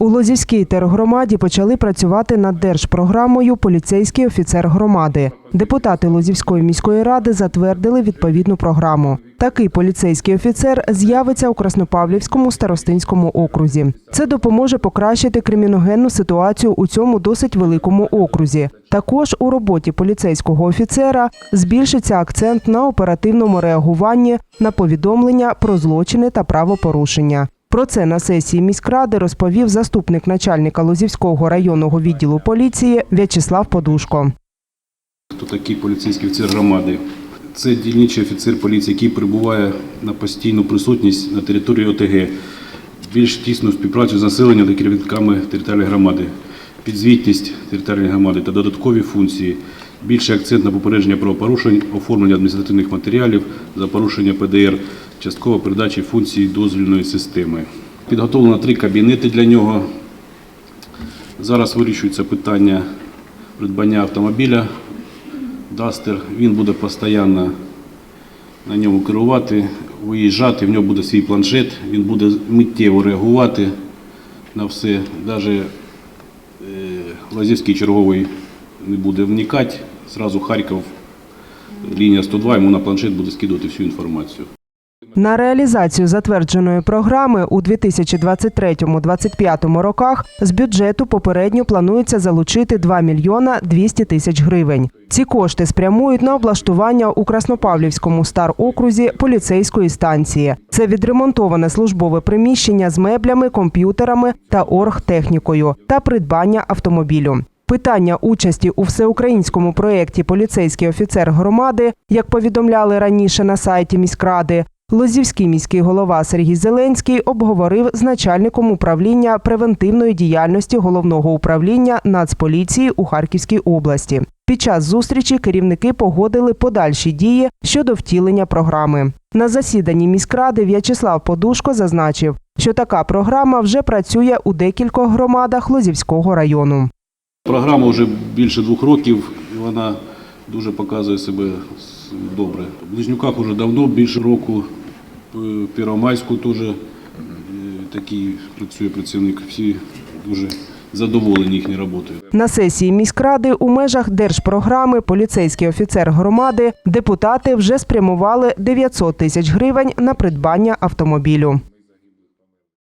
У Лозівській тергромаді почали працювати над держпрограмою Поліцейський офіцер громади. Депутати Лозівської міської ради затвердили відповідну програму. Такий поліцейський офіцер з'явиться у Краснопавлівському старостинському окрузі. Це допоможе покращити криміногенну ситуацію у цьому досить великому окрузі. Також у роботі поліцейського офіцера збільшиться акцент на оперативному реагуванні на повідомлення про злочини та правопорушення. Про це на сесії міськради розповів заступник начальника Лозівського районного відділу поліції В'ячеслав Подушко. Хто такий поліцейський офіцер громади? Це дільничий офіцер поліції, який перебуває на постійну присутність на території ОТГ, більш тісну співпрацю з населенням та керівниками територіальної громади, підзвітність територіальної громади та додаткові функції, більший акцент на попередження правопорушень, оформлення адміністративних матеріалів за порушення ПДР, часткова передача функцій дозвільної системи. Підготовлено три кабінети для нього. Зараз вирішується питання придбання автомобіля Дастер. Він буде постійно на ньому керувати, виїжджати, в нього буде свій планшет, він буде миттєво реагувати на все. Навіть Лазівський черговий не буде вникати, зразу Харків, лінія 102, йому на планшет буде скидувати всю інформацію. На реалізацію затвердженої програми у 2023-2025 роках з бюджету попередньо планується залучити 2 мільйона 200 тисяч гривень. Ці кошти спрямують на облаштування у Краснопавлівському стар-окрузі поліцейської станції. Це відремонтоване службове приміщення з меблями, комп'ютерами та оргтехнікою та придбання автомобілю. Питання участі у всеукраїнському проєкті Поліцейський офіцер громади, як повідомляли раніше на сайті міськради, Лозівський міський голова Сергій Зеленський обговорив з начальником управління превентивної діяльності головного управління Нацполіції у Харківській області. Під час зустрічі керівники погодили подальші дії щодо втілення програми. На засіданні міськради В'ячеслав Подушко зазначив, що така програма вже працює у декількох громадах Лозівського району. Програма вже більше двох років, і вона дуже показує себе добре. В Близнюках вже давно, більше року, в Первомайську теж е, такий працює працівник. Всі дуже задоволені їхньою роботою. На сесії міськради у межах держпрограми Поліцейський офіцер громади депутати вже спрямували 900 тисяч гривень на придбання автомобілю.